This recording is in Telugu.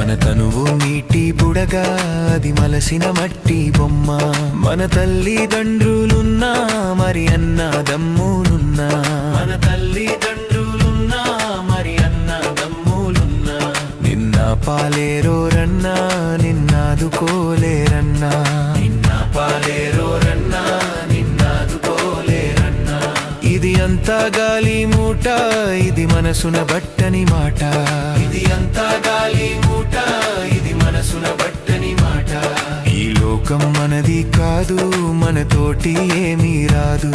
మన తనువు నీటి బుడగ అది మలసిన మట్టి బొమ్మ. మన తల్లిదండ్రులున్నా మరి అన్నదమ్ములున్నా మన తల్లిదండ్రులున్నా మరి అన్నదమ్ములున్నా నిన్న పాలేరోరన్నా నిన్నాదుకోలేరన్నా నిన్న పాలేరోరన్నా నిన్నాదుకోలేరన్నా ఇది అంతా గాలి మూట ఇది మనసున బట్టని మాట. లోకం మనది కాదు మనతోటి ఏమీ రాదు.